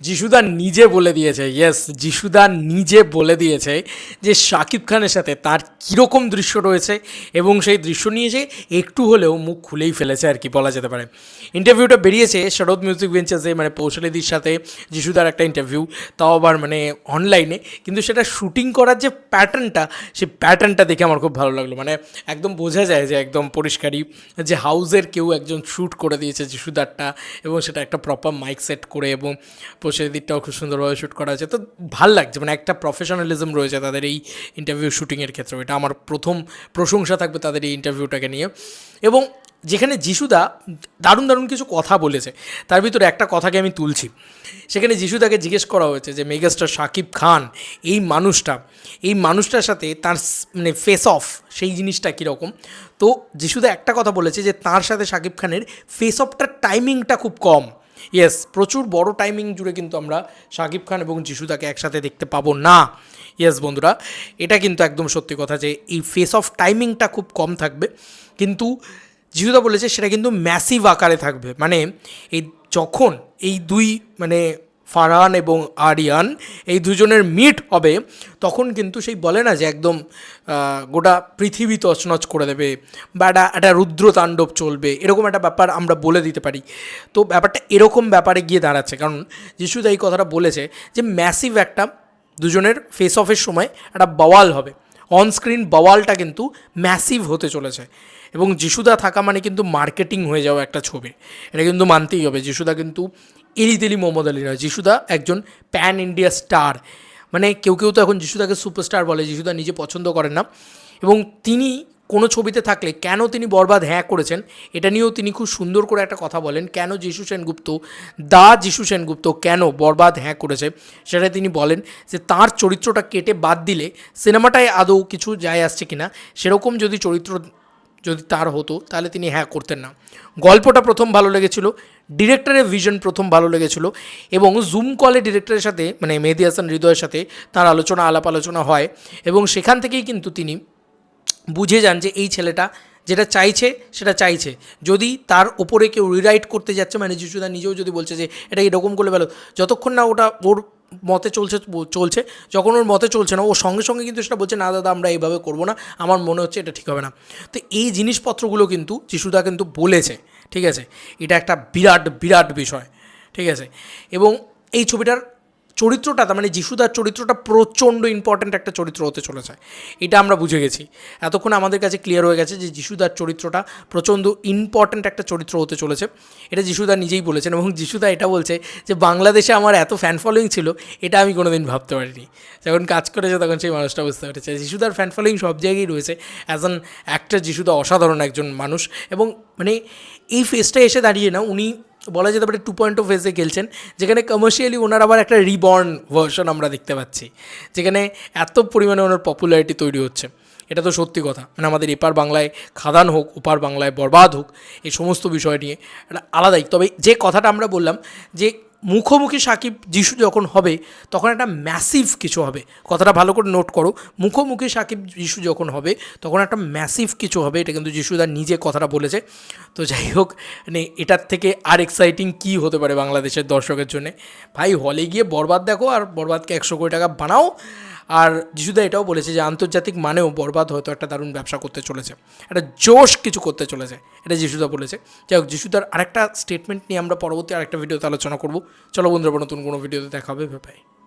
যিশুদা নিজে বলে দিয়েছে ইয়েস যিশুদা নিজে বলে দিয়েছে যে শাকিব খানের সাথে তার কীরকম দৃশ্য রয়েছে এবং সেই দৃশ্য নিয়ে যে একটু হলেও মুখ খুলেই ফেলেছে আর কি বলা যেতে পারে। ইন্টারভিউটা বেরিয়েছে শরৎ মিউজিক বেঞ্চেসে মানে পৌশালিদির সাথে যিশুদার একটা ইন্টারভিউ তাও আবার মানে অনলাইনে কিন্তু সেটা শুটিং করার যে প্যাটার্নটা সেই প্যাটার্নটা দেখে আমার খুব ভালো লাগল। মানে একদম বোঝা যায় যে একদম পরিষ্কারই যে হাউজের কেউ একজন শ্যুট করে দিয়েছে যিশুদারটা এবং সেটা একটা প্রপার মাইক সেট করে এবং পোষের দিকটাও খুব সুন্দরভাবে শ্যুট করা আছে। তো ভালো লাগছে মানে একটা প্রফেশনালিজম রয়েছে তাদের এই ইন্টারভিউ শ্যুটিংয়ের ক্ষেত্রে এটা আমার প্রথম প্রশংসা থাকবে তাদের এই ইন্টারভিউটাকে নিয়ে। এবং যেখানে যিশুদা দারুণ দারুণ কিছু কথা বলেছে, তার ভিতরে একটা কথাকে আমি তুলছি। সেখানে যিশুদাকে জিজ্ঞেস করা হয়েছে যে, মেগাস্টার শাকিব খান, এই মানুষটা, এই মানুষটার সাথে তার মানে ফেস অফ সেই জিনিসটা কীরকম? তো যিশুদা একটা কথা বলেছে যে, তার সাথে শাকিব খানের ফেস অফটার টাইমিংটা খুব কম। ইয়েস প্রচুর বড় টাইমিং জুড়ে কিন্তু আমরা শাকিব খান এবং যিশুদাকে একসাথে দেখতে পাবো না। ইয়েস বন্ধুরা, এটা কিন্তু একদম সত্যি কথা যে এই ফেস অফ টাইমিংটা খুব কম থাকবে। কিন্তু যিশুদা বলেছে সেটা কিন্তু ম্যাসিভ আকারে থাকবে। মানে এই যখন এই দুই মানে ফারহান এবং আরিয়ান এই দুজনের মিট হবে, তখন কিন্তু সেই বলে না যে একদম গোটা পৃথিবী তছনছ করে দেবে বা একটা একটা রুদ্র তাণ্ডব চলবে, এরকম একটা ব্যাপার আমরা বলে দিতে পারি। তো ব্যাপারটা এরকম ব্যাপারে গিয়ে দাঁড়াচ্ছে, কারণ যিশুদা এই কথাটা বলেছে যে ম্যাসিভ একটা দুজনের ফেস অফের সময় একটা বাওয়াল হবে। অনস্ক্রিন বাওয়ালটা কিন্তু ম্যাসিভ হতে চলেছে এবং যিশুদা থাকা মানে কিন্তু মার্কেটিং হয়ে যাওয়া একটা ছবি। এটা কিন্তু মানতেই হবে, যিশুদা কিন্তু এলি তেলি মোহাম্মদ আলী নয় যিশুদা একজন প্যান ইন্ডিয়া স্টার। মানে কেউ কেউ তো এখন যিশুদাকে সুপারস্টার বলে, যিশুদা নিজে পছন্দ করেন না। এবং তিনি কোনো ছবিতে থাকলে কেন তিনি বরবাদ হ্যাঁ করেছেন, এটা নিয়েও তিনি খুব সুন্দর করে একটা কথা বলেন। কেন যিশু সেনগুপ্ত, দা যিশু সেনগুপ্ত কেন বরবাদ হ্যাঁ করেছে? সেটা তিনি বলেন যে তার চরিত্রটা কেটে বাদ দিলে সিনেমাটায় আদৌ কিছু যায় আসছে কিনা? সেরকম যদি চরিত্র যদি তার হতো, তাহলে তিনি হ্যাঁ করতেন না। গল্পটা প্রথম ভালো লেগেছিল। ডিরেক্টরের ভিশন প্রথম ভালো লেগেছিল এবং জুম কলে ডিরেক্টরের সাথে মানে মেহেদি হাসান হৃদয়ের সাথে তার আলোচনা, আলাপ আলোচনা হয় এবং সেখান থেকেই কিন্তু তিনি বুঝে যান যে এই ছেলেটা যেটা চাইছে, সেটা চাইছে। যদি তার ওপরে কেউ রিরাইট করতে যাচ্ছে মানে যিশুদা নিজেও যদি বলছে যে এটা এরকম করলে ভালো, যতক্ষণ না ওটা ওর মতে চলছে চলছে, যখন ওর মতে চলছে না, ও সঙ্গে সঙ্গে কিন্তু সেটা বলছে, না দাদা, আমরা এইভাবে করব না, আমার মনে হচ্ছে এটা ঠিক হবে না। তো এই জিনিসপত্রগুলো কিন্তু যিশুদা কিন্তু বলেছে। ঠিক আছে? এটা একটা বিরাট বিরাট বিষয় ঠিক আছে? এবং এই ছবিটার চরিত্রটা, তার মানে যিশুদার চরিত্রটা প্রচণ্ড ইম্পর্ট্যান্ট একটা চরিত্র হতে চলেছে। এটা আমরা বুঝে গেছি। এতক্ষণ আমাদের কাছে ক্লিয়ার হয়ে গেছে যে যিশুদার চরিত্রটা প্রচণ্ড ইম্পর্ট্যান্ট একটা চরিত্র হতে চলেছে। এটা যিশুদা নিজেই বলেছেন এবং যিশুদা এটা বলছে যে, বাংলাদেশে আমার এত ফ্যান ফলোয়িং ছিল, এটা আমি কোনোদিন ভাবতে পারিনি। যখন কাজ করেছে তখন সেই মানুষটা বুঝতে পেরেছে। যিশুদার ফ্যান ফলোয়িং সব জায়গায় রয়েছে। অ্যাজ অ্যান অ্যাক্টার যিশুদা অসাধারণ একজন মানুষ এবং মানে এই ফেসটা এসে দাঁড়িয়ে না, উনি বলা যেতে পারে টু পয়েন্ট অফ ফেসে খেলছেন, যেখানে কমার্শিয়ালি ওনার আবার একটা রিবর্ন ভার্সন আমরা দেখতে পাচ্ছি, যেখানে এত পরিমাণে ওনার পপুলারিটি তৈরি হচ্ছে। এটা তো সত্যি কথা। মানে আমাদের এপার বাংলায় খাদান হোক, ওপার বাংলায় বরবাদ হোক, এই সমস্ত বিষয় নিয়ে এটা আলাদাই। তবে যে কথাটা আমরা বললাম যে মুখোমুখি সাকিব যিশু যখন হবে, তখন একটা ম্যাসিভ কিছু হবে। কথাটা ভালো করে নোট করো। মুখোমুখি সাকিব যিশু যখন হবে, তখন একটা ম্যাসিভ কিছু হবে। এটা কিন্তু যিশুদার নিজে কথাটা বলেছে। তো যাই হোক মানে এটার থেকে আর এক্সাইটিং কী হতে পারে বাংলাদেশের দর্শকের জন্য? ভাই হলে গিয়ে বরবাদ দেখো আর বরবাদকে একশো কোটি টাকা বানাও। আর যিশুদা এটাও বলেছে যে আন্তর্জাতিক মানেও বরবাদ হয়তো একটা দারুণ ব্যবসা করতে চলেছে, একটা জোশ কিছু করতে চলেছে, এটা যিশুদা বলেছে। যাই হোক, যিশুদার আরেকটা স্টেটমেন্ট নিয়ে আমরা পরবর্তী আরেকটা ভিডিওতে আলোচনা করব। চলো বন্ধুরা নতুন কোনো ভিডিওতে দেখাবে ভাই